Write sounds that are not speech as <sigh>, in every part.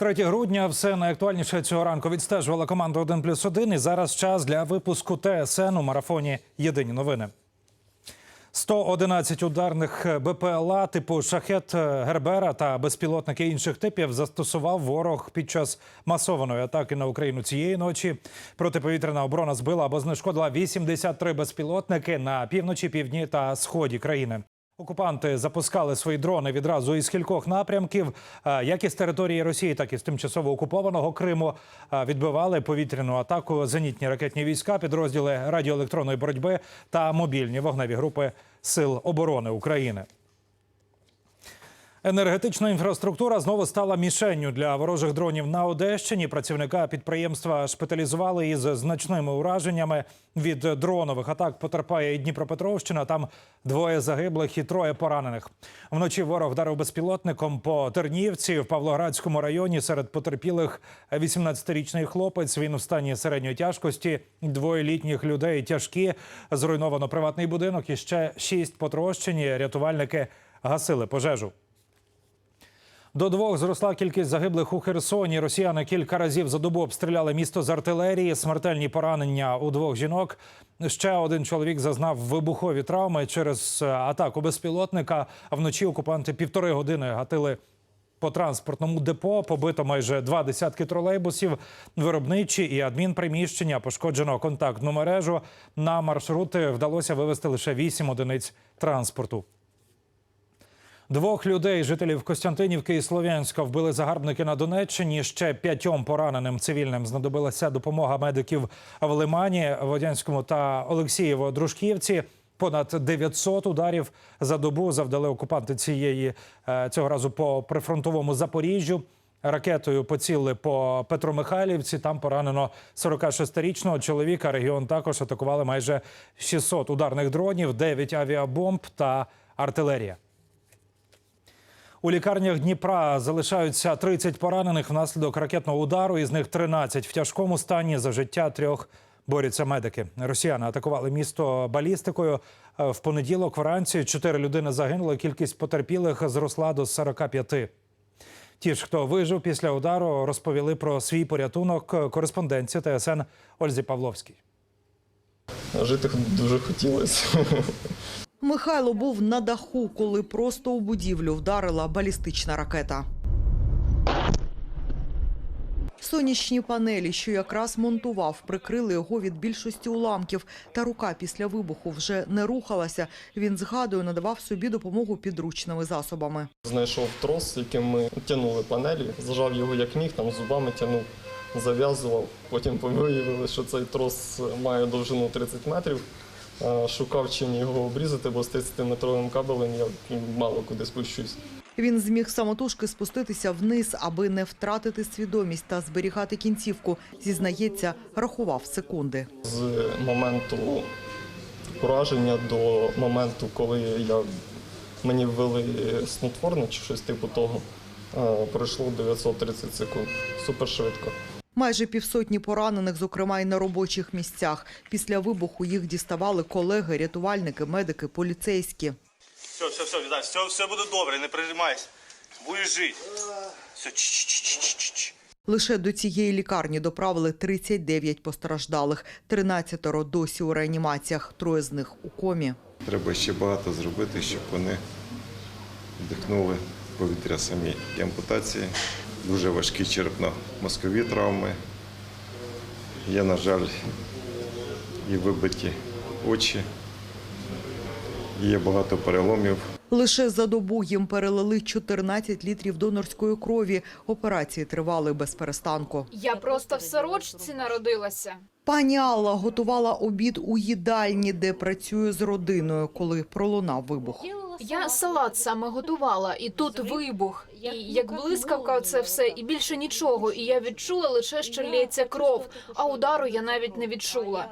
3 грудня все найактуальніше цього ранку відстежувала команда 1 плюс 1. І зараз час для випуску ТСН у марафоні Єдині новини. 111 ударних БПЛА типу шахет Гербера та безпілотники інших типів застосував ворог під час масованої атаки на Україну цієї ночі. Протиповітряна оборона збила або знешкодила 83 безпілотники на півночі, півдні та сході країни. Окупанти запускали свої дрони відразу із кількох напрямків, е, як із території Росії, так і з тимчасово окупованого Криму. Е, Відбивали повітряну атаку зенітні ракетні війська, підрозділи радіоелектронної боротьби та мобільні вогневі групи Сил оборони України. Енергетична інфраструктура знову стала мішенню для ворожих дронів на Одещині. Працівника підприємства шпиталізували із значними ураженнями. Від дронових атак потерпає і Дніпропетровщина. Там двоє загиблих і троє поранених. Вночі ворог вдарив безпілотником по Тернівці в Павлоградському районі. Серед потерпілих 18-річний хлопець. Він у стані середньої тяжкості. Двоє літніх людей тяжкі. Зруйновано приватний будинок. І ще шість потрощені. Рятувальники гасили пожежу. До двох зросла кількість загиблих у Херсоні. Росіяни кілька разів за добу обстріляли місто з артилерії. Смертельні поранення у двох жінок. Ще один чоловік зазнав вибухові травми через е, атаку безпілотника. А Вночі окупанти півтори години гатили по транспортному депо. Побито майже два десятки тролейбусів, виробничі і адмінприміщення. Пошкоджено контактну мережу. На маршрути вдалося вивезти лише вісім одиниць транспорту. Двох людей, жителів Костянтинівки і Слов'янська, вбили загарбники на Донеччині. Ще п'ятьом пораненим цивільним знадобилася допомога медиків в Лимані, Водянському та Олексієво-Дружківці. Понад 900 ударів за добу завдали окупанти цієї е, цього разу по прифронтовому Запоріжжю. Ракетою поцілили по Петромихайлівці. Там поранено 46-річного чоловіка. Регіон також атакували майже 600 ударних дронів, 9 авіабомб та артилерія. У лікарнях Дніпра залишаються 30 поранених внаслідок ракетного удару. Із них 13 в тяжкому стані. За життя трьох борються медики. Росіяни атакували місто балістикою. Е, В понеділок вранці чотири людини загинули. Кількість потерпілих зросла до 45. Ті ж, хто вижив після удару, розповіли про свій порятунок кореспонденції ТСН Ользі Павловській. Жити дуже хотілося. Михайло був на даху, коли просто у будівлю вдарила балістична ракета. Сонячні панелі, що якраз монтував, прикрили його від більшості уламків. Та рука після вибуху вже не рухалася. Він згадує, надавав собі допомогу підручними засобами. Знайшов трос, яким ми тягнули панелі, зажав його як міг, там зубами тягнув, зав'язував. Потім виявили, що цей трос має довжину 30 метрів. Шукав чим його обрізати, бо з 30-метровим кабелем я мало куди спущусь. Він зміг самотужки спуститися вниз, аби не втратити свідомість та зберігати кінцівку. Зізнається, рахував секунди. З моменту ураження до моменту, коли я, мені ввели снотворне чи щось типу того, пройшло 930 секунд. Супер швидко. Майже півсотні поранених, зокрема й на робочих місцях. Після вибуху їх діставали колеги, рятувальники, медики, поліцейські. Все, все, все, Віталій, все, все буде добре, не пережимайся. Будеш жити. Все, ч-ч-ч-ч-ч-ч. Лише до цієї лікарні доправили 39 постраждалих, 13 досі у реанімаціях, троє з них у комі. Треба ще багато зробити, щоб вони вдихнули повітря самі. І ампутації, дуже важкі черепно-мозкові травми. Є, на жаль, і вибиті очі, є багато переломів. Лише за добу їм перелили 14 літрів донорської крові. Операції тривали без перестанку. Я просто в сорочці народилася. Пані Алла готувала обід у їдальні, де працює з родиною, коли пролунав вибух. Я салат саме готувала, і тут вибух. І як блискавка, це все, і більше нічого. І я відчула лише, що лється кров, а удару я навіть не відчула.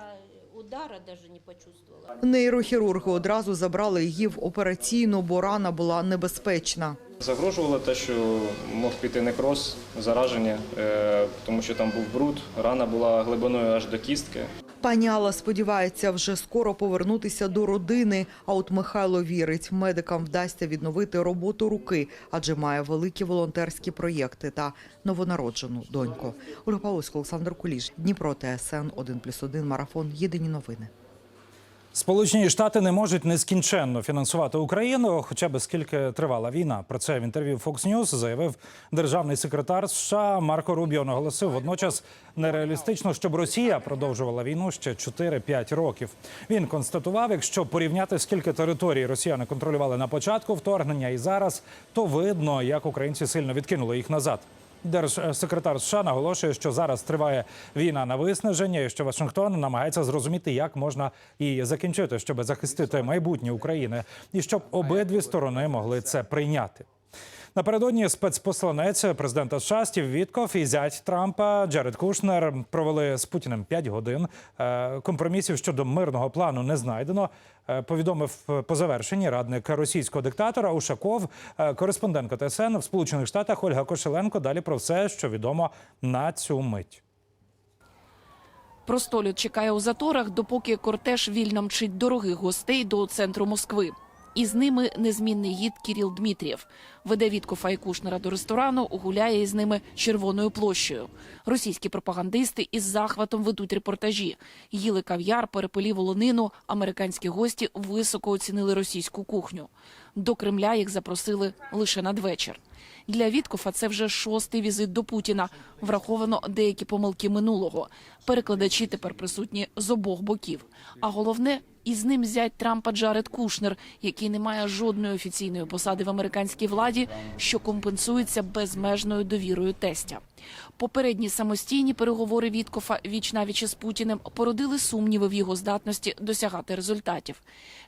Удара даже не почувствовала. Нейрохірурги одразу забрали її в операційну, бо рана була небезпечна. Загрожувало те, що мог піти некроз, зараження, е, тому що там був бруд, рана була глибиною аж до кістки. Пані Алла сподівається вже скоро повернутися до родини. А от Михайло вірить, медикам вдасться відновити роботу руки, адже має великі волонтерські проєкти та новонароджену доньку. Ольга Павловська, Олександр Куліш, Дніпро, ТСН 1+,1, Марафон. Єдині новини. Сполучені Штати не можуть нескінченно фінансувати Україну, хоча б скільки тривала війна. Про це в інтерв'ю Fox News заявив державний секретар США Марко Рубіо. Наголосив водночас нереалістично, щоб Росія продовжувала війну ще 4-5 років. Він констатував, якщо порівняти скільки територій росіяни контролювали на початку вторгнення і зараз, то видно, як українці сильно відкинули їх назад. Держсекретар США наголошує, що зараз триває війна на виснаження, і що Вашингтон намагається зрозуміти, як можна її закінчити, щоб захистити майбутнє України, і щоб обидві сторони могли це прийняти. Напередодні спецпосланець президента США Стів Вітков і зять Трампа Джеред Кушнер провели з Путіним 5 годин. Е, Компромісів щодо мирного плану не знайдено. Е, Повідомив по завершенні радник російського диктатора Ушаков, Е, кореспондентка ТСН в Сполучених Штатах Ольга Кошеленко. Далі про все, що відомо на цю мить. Простолюд чекає у заторах, допоки кортеж вільно мчить дорогих гостей до центру Москви. І з ними незмінний гід Кіріл Дмітрієв. Веде Віткофа і до ресторану, гуляє із ними червоною площею. Російські пропагандисти із захватом ведуть репортажі. Їли кав'яр, перепилі волонину. Американські гості високо оцінили російську кухню. До Кремля їх запросили лише надвечір. Для Віткофа це вже шостий візит до Путіна. Враховано деякі помилки минулого. Перекладачі тепер присутні з обох боків. А головне, із ним зять Трампа Джаред Кушнер, який не має жодної офіційної посади в американській владі, що компенсується безмежною довірою тестя. Попередні самостійні переговори Віткофа віч навіч із Путіним породили сумніви в його здатності досягати результатів.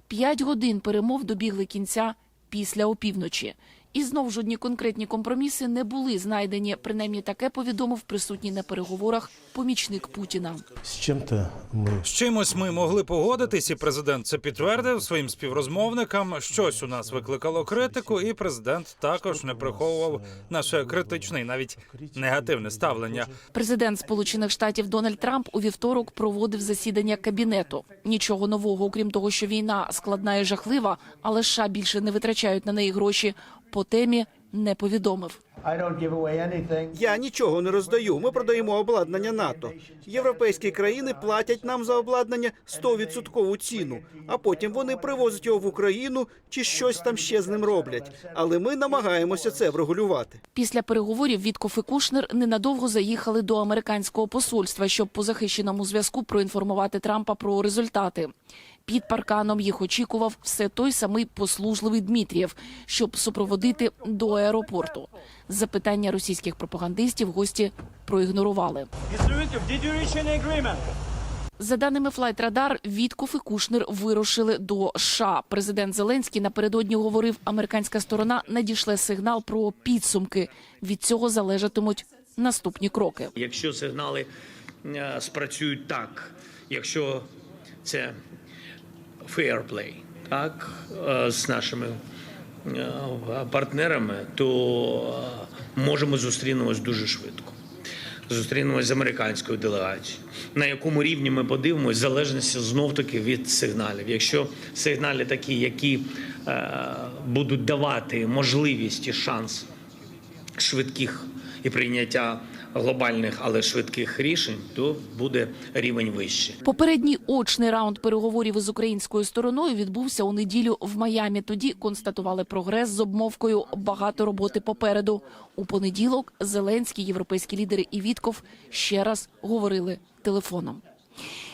П'ять годин перемов добігли кінця після опівночі. І знов жодні конкретні компроміси не були знайдені. Принаймні таке повідомив присутній на переговорах помічник Путіна. С чем-то мы З чимось ми могли погодитись, і президент це підтвердив своїм співрозмовникам. Щось у нас викликало критику, і президент також не приховував наше критичне і навіть негативне ставлення. Президент Сполучених Штатів Дональд Трамп у вівторок проводив засідання кабінету. Нічого нового, окрім того, що війна складна і жахлива, але США більше не витрачають на неї гроші. По темі не повідомив. Я нічого не роздаю. Ми продаємо обладнання НАТО. Європейські країни платять нам за обладнання 100% ціну, а потім вони привозять його в Україну чи щось там ще з ним роблять. Але ми намагаємося це врегулювати. Після переговорів Віткоф і Кушнер ненадовго заїхали до американського посольства, щоб по захищеному зв'язку проінформувати Трампа про результати. Під парканом їх очікував все той самий послужливий Дмитрієв, щоб супроводити до аеропорту. Запитання російських пропагандистів гості проігнорували. За даними Флайтрадар, Віткоф і Кушнер вирушили до США. Президент Зеленський напередодні говорив, американська сторона надішле сигнал про підсумки. Від цього залежатимуть наступні кроки. Якщо сигнали е, спрацюють так, якщо це fair play, так, е, з нашими е, партнерами, то е, можемо зустрінемось дуже швидко. Зустрінемось з американською делегацією. На якому рівні ми подивимось, залежності знов таки від сигналів. Якщо сигнали такі, які будуть давати можливість і шанс швидких і прийняття глобальних, але швидких рішень, то буде рівень вищий. Попередній очний раунд переговорів із українською стороною відбувся у неділю в Майамі. Тоді констатували прогрес з обмовкою багато роботи попереду. У понеділок Зеленський, європейські лідери і Вітков ще раз говорили телефоном.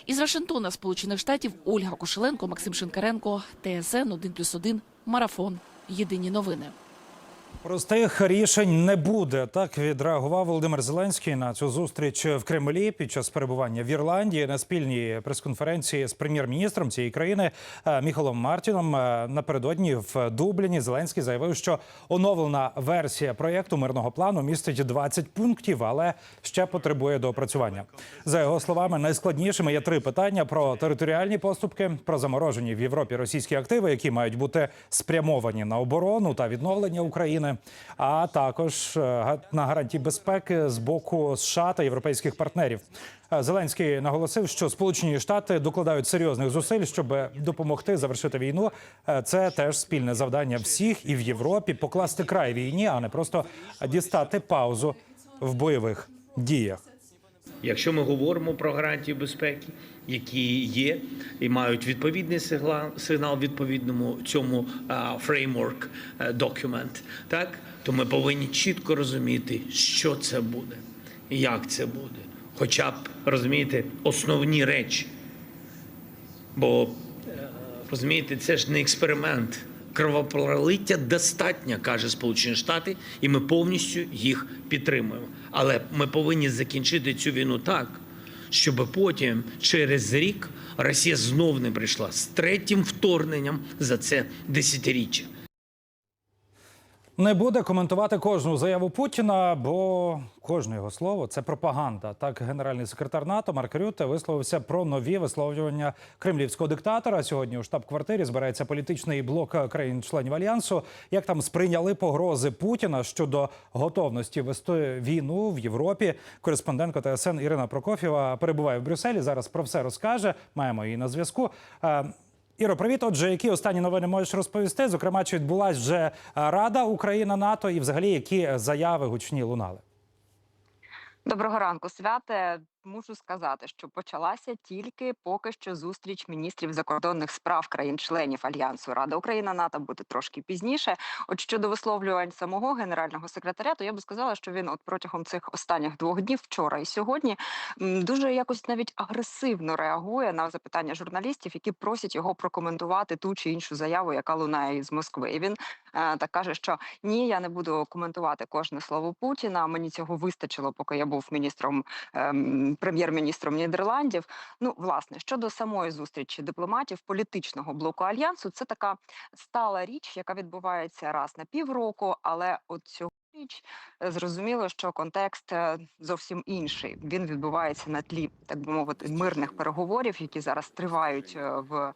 Із Вашингтона, Сполучених Штатів, Ольга Кошеленко, Максим Шинкаренко, ТСН 1+,1, Марафон. Єдині новини. Простих рішень не буде. Так відреагував Володимир Зеленський на цю зустріч в Кремлі під час перебування в Ірландії на спільній прес-конференції з прем'єр-міністром цієї країни е, Міхалом Мартіном. Е, Напередодні в Дубліні Зеленський заявив, що оновлена версія проєкту мирного плану містить 20 пунктів, але ще потребує доопрацювання. За його словами, найскладнішими є три питання про територіальні поступки, про заморожені в Європі російські активи, які мають бути спрямовані на оборону та відновлення України. А також е, на гарантії безпеки з боку США та європейських партнерів. Е, Зеленський наголосив, що Сполучені Штати докладають серйозних зусиль, щоб допомогти завершити війну. Е, Це теж спільне завдання всіх і в Європі покласти край війні, а не просто дістати паузу в бойових діях. Якщо ми говоримо про гарантії безпеки, які є і мають відповідний сигнал, сигнал відповідному цьому фреймворк документ, так то ми повинні чітко розуміти, що це буде, і як це буде, хоча б розумієте основні речі. Бо е, розумієте, це ж не експеримент. Кровопролиття достатньо, каже Сполучені Штати, і ми повністю їх підтримуємо. Але ми повинні закінчити цю війну так, щоб потім, через рік, Росія знов не прийшла з третім вторгненням за це десятиріччя. Не буде коментувати кожну заяву Путіна, бо кожне його слово це пропаганда. Так, генеральний секретар НАТО Марк Рюте висловився про нові висловлювання кремлівського диктатора. Сьогодні у штаб-квартирі збирається політичний блок країн-членів альянсу. Як там сприйняли погрози Путіна щодо готовності вести війну в Європі? Кореспондентка ТСН Ірина Прокофєва перебуває в Брюсселі. Зараз про все розкаже. Маємо її на зв'язку. Іро, привіт. Отже, які останні новини можеш розповісти? Зокрема, чи відбулась вже е, Рада Україна НАТО і взагалі які заяви гучні лунали? Доброго ранку, святе. Мушу сказати, що почалася тільки поки що зустріч міністрів закордонних справ країн-членів альянсу Рада Україна НАТО буде трошки пізніше. От щодо висловлювань самого генерального секретаря, то я би сказала, що він от протягом цих останніх двох днів, вчора і сьогодні, дуже якось навіть агресивно реагує на запитання журналістів, які просять його прокоментувати ту чи іншу заяву, яка лунає із Москви. І він е, так каже, що ні, я не буду коментувати кожне слово Путіна. Мені цього вистачило, поки я був міністром ем, прем'єр-міністром Нідерландів. Ну, власне, щодо самої зустрічі дипломатів політичного блоку альянсу, це така стала річ, яка відбувається раз на півроку, але от цього. Річ зрозуміло, що контекст е, зовсім інший. Він відбувається на тлі, так би мовити, мирних переговорів, які зараз тривають е, в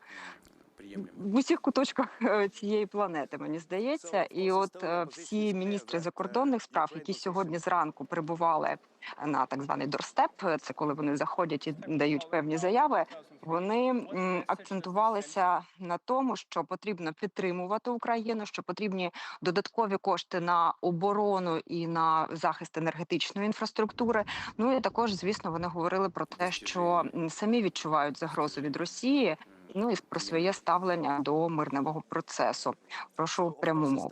в усіх куточках е, цієї планети, мені здається, і от е, всі міністри закордонних справ, які сьогодні зранку прибували на так званий дорстеп, це коли вони заходять і дають певні заяви. Вони акцентувалися на тому, що потрібно підтримувати Україну, що потрібні додаткові кошти на оборону і на захист енергетичної інфраструктури. Ну і також, звісно, вони говорили про те, що самі відчувають загрозу від Росії. Ну і про своє ставлення до мирного процесу. Прошу пряму мову.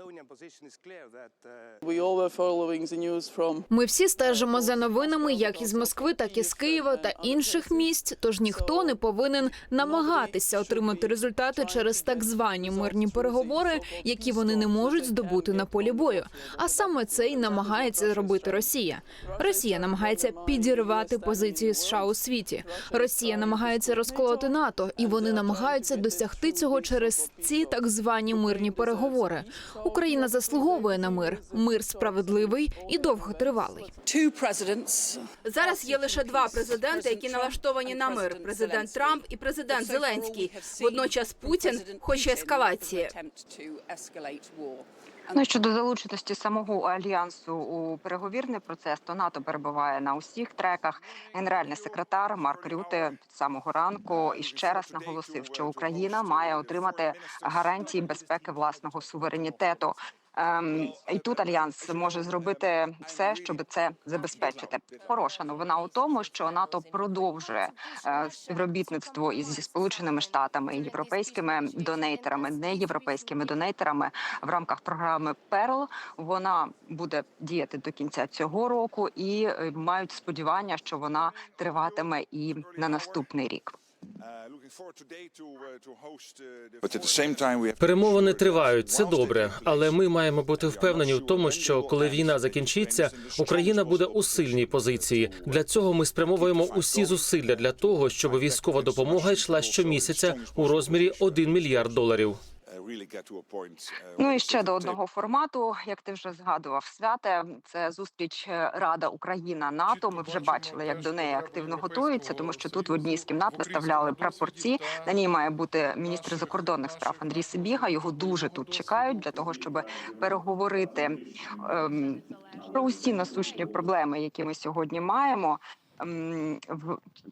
Ми всі стежимо за новинами, як із Москви, так і з Києва та інших місць. Тож ніхто не повинен намагатися отримати результати через так звані мирні переговори, які вони не можуть здобути на полі бою. А саме це й намагається зробити Росія. Росія намагається підірвати позиції США у світі. Росія намагається розколоти НАТО, і вони намагаються досягти цього через ці так звані мирні переговори. Україна заслуговує на мир. Мир справедливий і довготривалий. Зараз є лише два президенти, які налаштовані на мир: президент Трамп і президент Зеленський. Водночас Путін хоче ескалації. Ну щодо залученості самого альянсу у переговірний процес, то НАТО перебуває на усіх треках. Генеральний секретар Марк Рюте самого ранку і ще раз наголосив, що Україна має отримати гарантії безпеки власного суверенітету. Ем, і тут альянс може зробити все, щоб це забезпечити. Хороша новина у тому, що НАТО продовжує е, співробітництво із сполученими штатами і європейськими донейтерами, не європейськими донейтерами в рамках програми Перл. Вона буде діяти до кінця цього року, і е, мають сподівання, що вона триватиме і на наступний рік. Перемовини тривають, це добре, але ми маємо бути впевнені в тому, що коли війна закінчиться, Україна буде у сильній позиції. Для цього ми спрямовуємо усі зусилля для того, щоб військова допомога йшла щомісяця у розмірі 1 мільярд доларів. Ну і ще до одного формату, як ти вже згадував, святе це зустріч е, Рада Україна НАТО. Ми вже бачили, як до неї активно готуються, тому що тут в одній з кімнат виставляли прапорці. На ній має бути міністр закордонних справ Андрій Сибіга. Його дуже тут чекають для того, щоб переговорити ем, про усі насущні проблеми, які ми сьогодні маємо. Ем,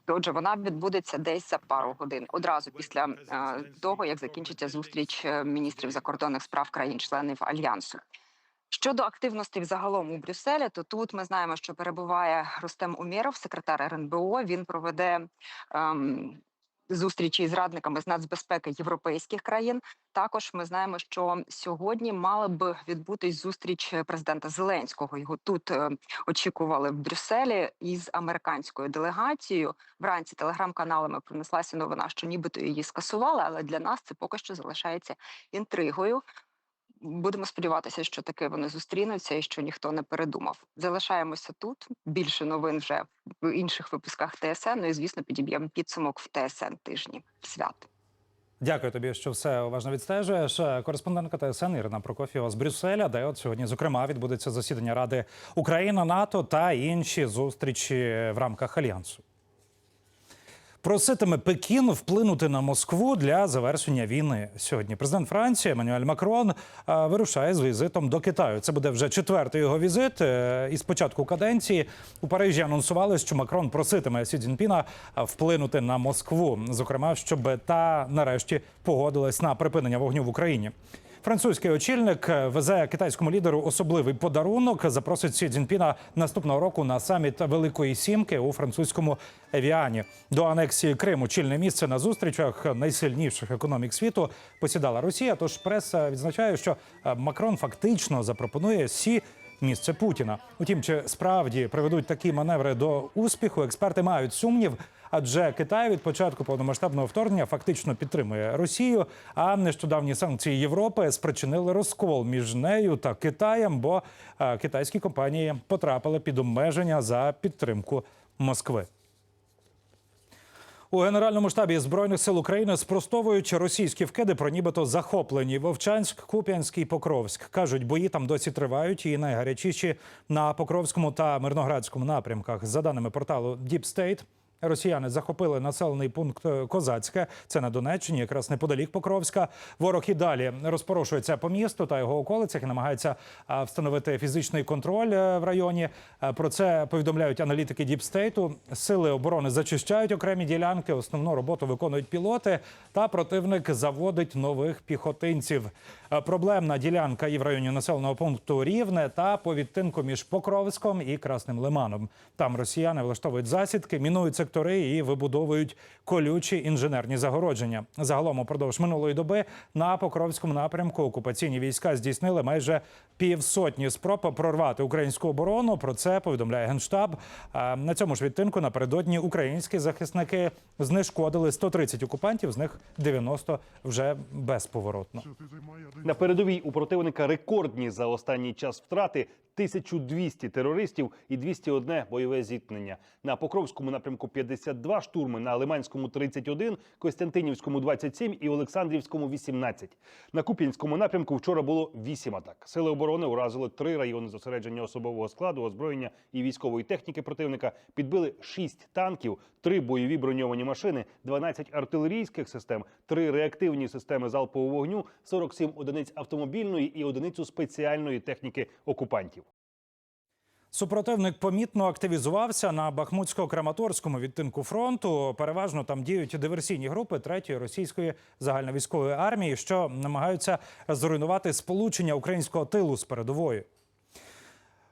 Отже, вона відбудеться десь за пару годин, одразу після е, того, як закінчиться зустріч е, міністрів закордонних справ країн-членів альянсу. Щодо активності взагалом у Брюсселі, то тут ми знаємо, що перебуває Рустем Умєров, секретар РНБО. Він проведе ем, зустрічі з радниками з нацбезпеки європейських країн. Також ми знаємо, що сьогодні мала б відбутись зустріч президента Зеленського. Його тут е, очікували в Брюсселі із американською делегацією. Вранці телеграм-каналами принеслася новина, що нібито її скасували, але для нас це поки що залишається інтригою. Будемо сподіватися, що таки вони зустрінуться і що ніхто не передумав. Залишаємося тут. Більше новин вже в інших випусках ТСН. Ну і звісно, підіб'ємо підсумок в ТСН тижні свят. Дякую тобі, що все уважно відстежуєш. Кореспондентка ТСН Ірина Прокофєва з Брюсселя, де от сьогодні, зокрема, відбудеться засідання Ради Україна, НАТО та інші зустрічі в рамках альянсу. Проситиме Пекін вплинути на Москву для завершення війни. Сьогодні президент Франції Еммануель Макрон е, вирушає з візитом до Китаю. Це буде вже четвертий його візит. Е, Із початку каденції у Парижі анонсували, що Макрон проситиме Сі Цзіньпіна е, вплинути на Москву, зокрема, щоб та нарешті погодилась на припинення вогню в Україні. Французький очільник е, везе китайському лідеру особливий подарунок. Запросить Сі Цзіньпіна наступного року на саміт Великої Сімки у французькому Евіані. До анексії Криму чільне місце на зустрічах найсильніших економік світу посідала Росія. Тож преса відзначає, що е, Макрон фактично запропонує Сі місце Путіна. Утім, чи справді приведуть такі маневри до успіху, експерти мають сумнів. Адже Китай від початку повномасштабного вторгнення фактично підтримує Росію. А нещодавні санкції Європи спричинили розкол між нею та Китаєм, бо е, китайські компанії потрапили під обмеження за підтримку Москви. У генеральному штабі збройних сил України спростовують російські вкиди про нібито захоплені Вовчанськ, Куп'янськ і Покровськ. кажуть, бої там досі тривають і найгарячіші на Покровському та Мирноградському напрямках. За даними порталу State, Росіяни захопили населений пункт Козацьке. Це на Донеччині, якраз неподалік Покровська. Ворог і далі розпорошується по місту та його околицях і намагається встановити фізичний контроль е, в районі. Е, Про це повідомляють аналітики Діпстейту. Сили оборони зачищають окремі ділянки. Основну роботу виконують пілоти. Та противник заводить нових піхотинців. Е, Проблемна ділянка і в районі населеного пункту Рівне та по відтинку між Покровськом і Красним Лиманом. Там росіяни влаштовують засідки, мінують сектори і вибудовують колючі інженерні загородження. Загалом упродовж минулої доби на Покровському напрямку окупаційні війська здійснили майже півсотні спроб прорвати українську оборону. Про це повідомляє генштаб. На цьому ж відтинку напередодні українські захисники знешкодили 130 окупантів, з них 90 вже безповоротно. На передовій у противника рекордні за останній час втрати 1200 терористів і 201 бойове зіткнення. На Покровському напрямку 52 штурми, на Лиманському 31, Костянтинівському 27 і Олександрівському 18. На Куп'янському напрямку вчора було 8 атак. Сили оборони уразили три райони зосередження особового складу, озброєння і військової техніки противника. Підбили 6 танків, 3 бойові броньовані машини, 12 артилерійських систем, 3 реактивні системи залпового вогню, 47 одиниць автомобільної і одиницю спеціальної техніки окупантів. Супротивник помітно активізувався на Бахмутсько-Краматорському відтинку фронту. Переважно там діють диверсійні групи третьої російської загальновійськової армії, що намагаються зруйнувати сполучення українського тилу з передовою.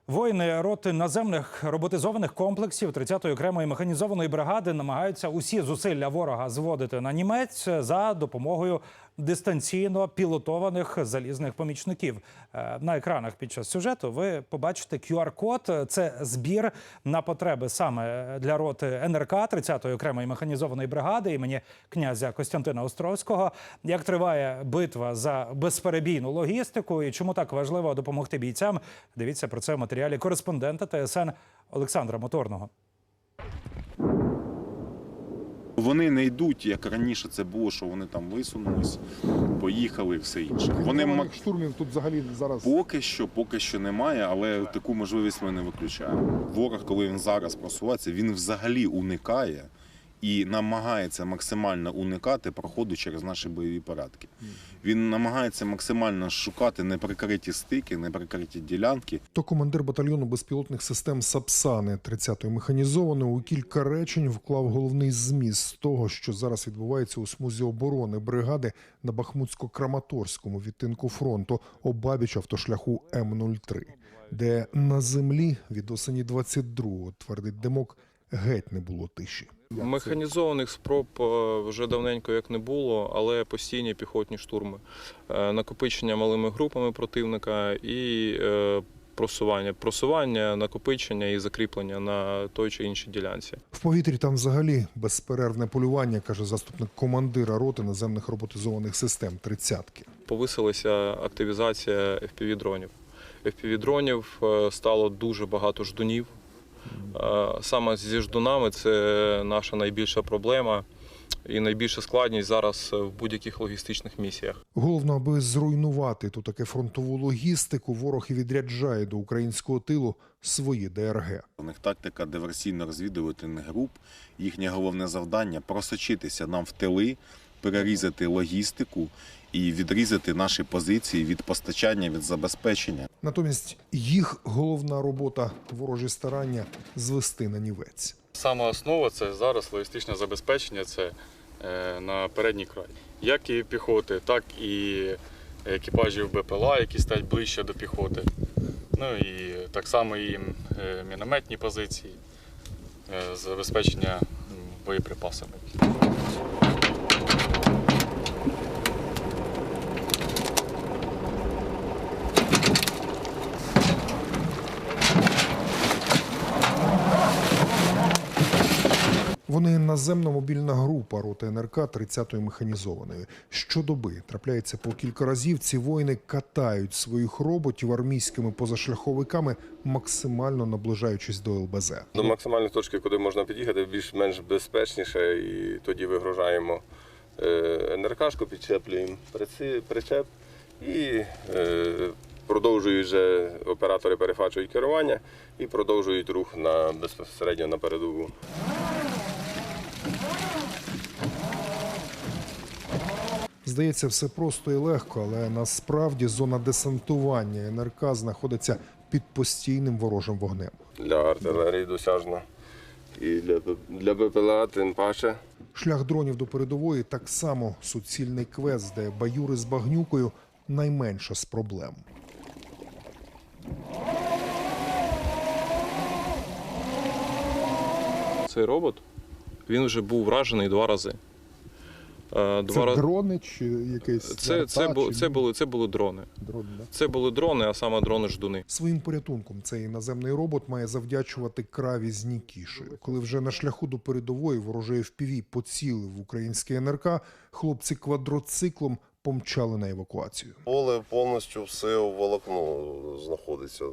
Воїни роти наземних роботизованих комплексів 30-ї окремої механізованої бригади намагаються усі зусилля ворога зводити на німець за допомогою дистанційно пілотованих залізних помічників. Е, На екранах під час сюжету ви побачите QR-код. Це збір на потреби саме для роти НРК 30-ї окремої механізованої бригади імені князя Костянтина Островського. Як триває битва за безперебійну логістику і чому так важливо допомогти бійцям? Дивіться про це в матеріалі кореспондента ТСН Олександра Моторного. Вони не йдуть, як раніше це було, що вони там висунулись, поїхали і все інше. Вони ма- штурмів тут взагалі зараз поки що, поки що немає, але таку можливість ми не виключаємо. Ворог, коли він зараз просувається, він взагалі уникає і намагається максимально уникати проходу через наші бойові порядки. Він намагається максимально шукати неприкриті стики, неприкриті ділянки. То командир батальйону безпілотних систем Сапсани 30-ї механізованої у кілька речень вклав головний зміст того, що зараз відбувається у смузі оборони бригади на Бахмутсько-Краматорському відтинку фронту обабіч автошляху М03, де на землі від осені 22-го, твердить Демок, геть не було тиші. Механізованих спроб е, вже давненько як не було, але постійні піхотні штурми, Е, накопичення малими групами противника і е, просування, просування, накопичення і закріплення на той чи іншій ділянці. В повітрі там взагалі безперервне полювання, каже заступник командира роти наземних роботизованих систем «тридцятки». Повисилася активізація FPV-дронів. FPV-дронів е, стало дуже багато ждунів. Е, Саме зі ждунами це наша найбільша проблема і найбільша складність зараз в будь-яких логістичних місіях. Головно, аби зруйнувати ту таке фронтову логістику, ворог і відряджає до українського тилу свої ДРГ. У них тактика диверсійно-розвідувальних груп. Їхнє головне завдання просочитися нам в тили, перерізати логістику і відрізати наші позиції від постачання, від забезпечення. Натомість їх головна робота ворожі старання звести на нівець. Сама основа це зараз логістичне забезпечення. Це е, на передній край. Як і піхоти, так і екіпажів БПЛА, які стають ближче до піхоти. Ну і так само і е, мінометні позиції, е, забезпечення боєприпасами. Вони наземна мобільна група роти НРК 30-ї механізованої. Щодоби трапляється по кілька разів. Ці воїни катають своїх роботів армійськими позашляховиками, максимально наближаючись до ЛБЗ. До максимальної точки, куди можна під'їхати, більш-менш безпечніше, і тоді вигружаємо е, НРКшку, підчеплюємо причеп і е, продовжують вже оператори перехвачують керування і продовжують рух на безпосередньо на передову. Здається, все просто і легко, але насправді зона десантування НРК знаходиться під постійним ворожим вогнем. Для артилерії досяжно. І для, для БПЛА тим паче. Шлях дронів до передової так само суцільний квест, де баюри з багнюкою найменша з проблем. Цей робот він вже був вражений два рази. Е, Два Це рази. дрони чи якийсь Це, це, бу- це, були, це були дрони. Дрон, да? Це були дрони, а саме дрони ждуни. Своїм порятунком цей наземний робот має завдячувати краві з Нікішею. Коли вже на шляху до передової ворожої FPV поцілив в українське НРК, хлопці квадроциклом помчали на евакуацію. Поле повністю все в волокно знаходиться.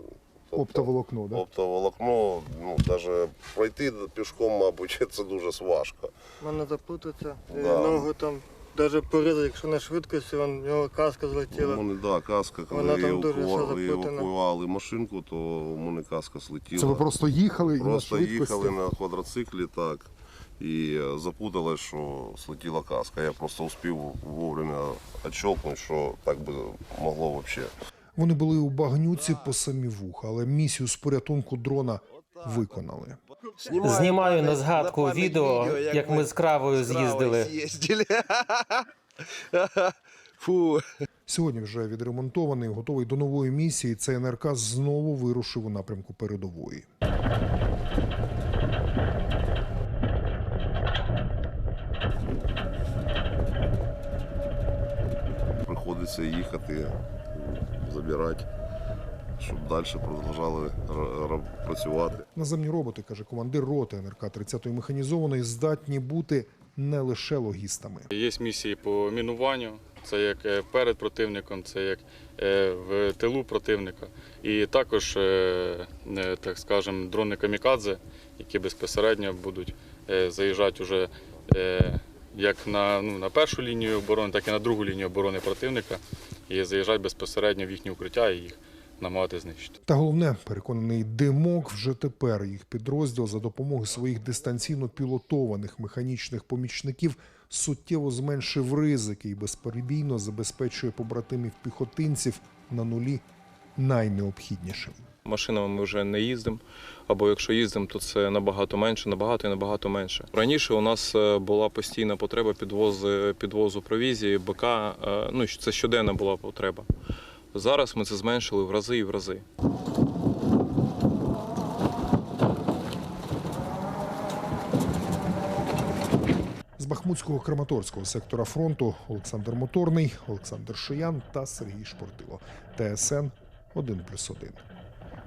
Тобто Оптоволокно, да? Оптоволокно, ну, навіть пройти пішком, мабуть, <laughs> це дуже важко. Мене заплутаться, Да. ногу там навіть порізати, якщо на швидкості, вон, в нього каска злетіла. У мене, да, каска, коли Вона там дуже евакували, все заплутана. евакуювали машинку, то у мене каска слетіла. Це ви просто їхали і на Просто швидкості? їхали на квадроциклі, так. І е, запуталось, що слетіла каска. Я просто успів вовремя відщолкнути, що так би могло взагалі. Вони були у багнюці по самі вуха, але місію з порятунку дрона виконали. Знімаю на згадку відео, як ми з кравою з'їздили. <laughs> Фу. Сьогодні вже відремонтований, готовий до нової місії. Цей НРК знову вирушив у напрямку передової. Приходиться їхати, забирати, щоб далі ра- працювати. Наземні роботи, каже командир роти НРК 30-ї механізованої, здатні бути не лише логістами. Є місії по мінуванню, це як е, перед противником, це як е, в тилу противника. І також, е, так скажемо, дрони камікадзе, які безпосередньо будуть заїжджати уже як на, ну, на першу лінію оборони, так і на другу лінію оборони противника і заїжджати безпосередньо в їхні укриття і їх намагати знищити. Та головне, переконаний димок, вже тепер їх підрозділ за допомогою своїх дистанційно пілотованих механічних помічників суттєво зменшив ризики і безперебійно забезпечує побратимів піхотинців на нулі найнеобхіднішим. Машинами ми вже не їздимо, або якщо їздимо, то це набагато менше, набагато і набагато менше. Раніше у нас е, була постійна потреба підвозу, підвозу провізії, БК, е, ну це щоденна була потреба. Зараз ми це зменшили в рази і в рази. З Бахмутського Краматорського сектора фронту Олександр Моторний, Олександр Шиян та Сергій Шпортило. ТСН 1+,1.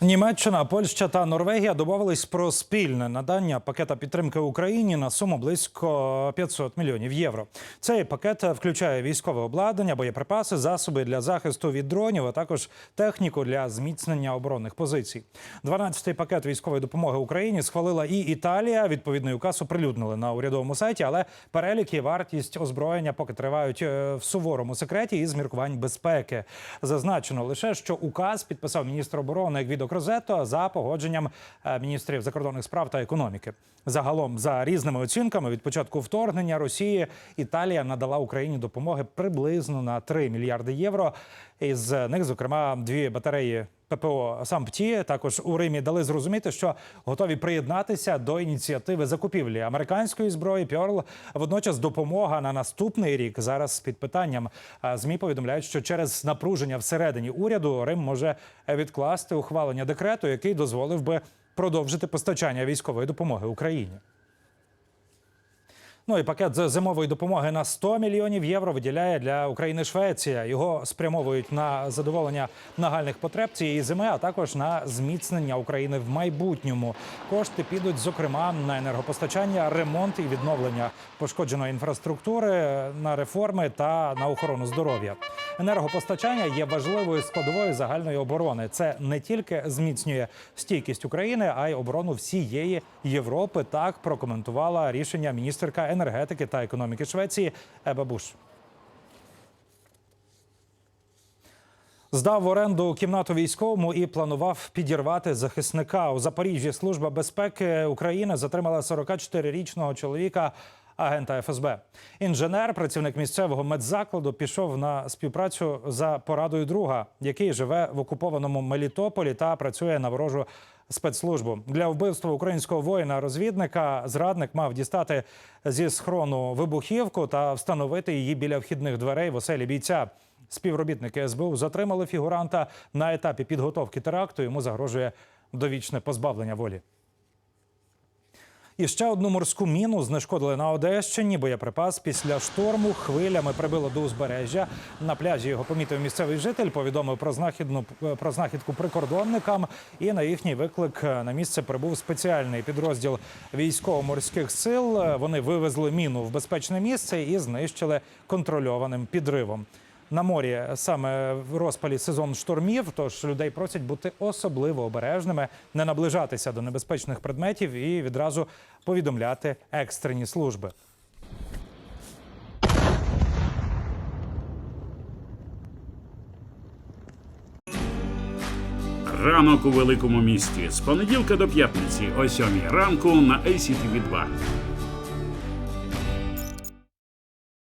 Німеччина, Польща та Норвегія домовились про спільне надання пакета підтримки Україні на суму близько 500 мільйонів євро. Цей пакет включає військове обладнання, боєприпаси, засоби для захисту від дронів, а також техніку для зміцнення оборонних позицій. 12-й пакет військової допомоги Україні схвалила і Італія. Відповідний указ оприлюднили на урядовому сайті, але перелік і вартість озброєння поки тривають е, в суворому секреті із міркувань безпеки. Зазначено лише, що указ підписав міністр оборони Гвідо Крозето за погодженням е, міністрів закордонних справ та економіки. Загалом, за різними оцінками, від початку вторгнення Росії Італія надала Україні допомоги приблизно на 3 мільярди євро. Із них, зокрема, дві батареї ППО «Сампті» також у Римі дали зрозуміти, що готові приєднатися до ініціативи закупівлі американської зброї Пьорл. Водночас допомога на наступний рік зараз під питанням. Змі повідомляють, що через напруження всередині уряду Рим може відкласти ухвалення декрету, який дозволив би продовжити постачання військової допомоги Україні. Ну і пакет зимової допомоги на 100 мільйонів євро виділяє для України Швеція. Його спрямовують на задоволення нагальних потреб цієї зими, а також на зміцнення України в майбутньому. Кошти підуть зокрема на енергопостачання, ремонт і відновлення пошкодженої інфраструктури, на реформи та на охорону здоров'я. Енергопостачання є важливою складовою загальної оборони. Це не тільки зміцнює стійкість України, а й оборону всієї Європи. Так прокоментувала рішення міністерка енергетики та економіки Швеції Еба Буш. Здав в оренду кімнату військовому і планував підірвати захисника. У Запоріжжі служба безпеки України затримала 44-річного чоловіка. Агента ФСБ інженер, працівник місцевого медзакладу, пішов на співпрацю за порадою друга, який живе в окупованому Мелітополі та працює на ворожу спецслужбу для вбивства українського воїна-розвідника. Зрадник мав дістати зі схрону вибухівку та встановити її біля вхідних дверей в оселі бійця. Співробітники СБУ затримали фігуранта на етапі підготовки теракту. Йому загрожує довічне позбавлення волі. І ще одну морську міну знешкодили на Одещині. Боєприпас після шторму хвилями прибило до узбережжя. На пляжі його помітив місцевий житель. Повідомив про знахідну про знахідку прикордонникам. І на їхній виклик на місце прибув спеціальний підрозділ військово-морських сил. Вони вивезли міну в безпечне місце і знищили контрольованим підривом. На морі саме в розпалі сезон штормів, тож людей просять бути особливо обережними, не наближатися до небезпечних предметів і відразу повідомляти екстрені служби. Ранок у великому місті з понеділка до п'ятниці о 7 ранку на ACTV 2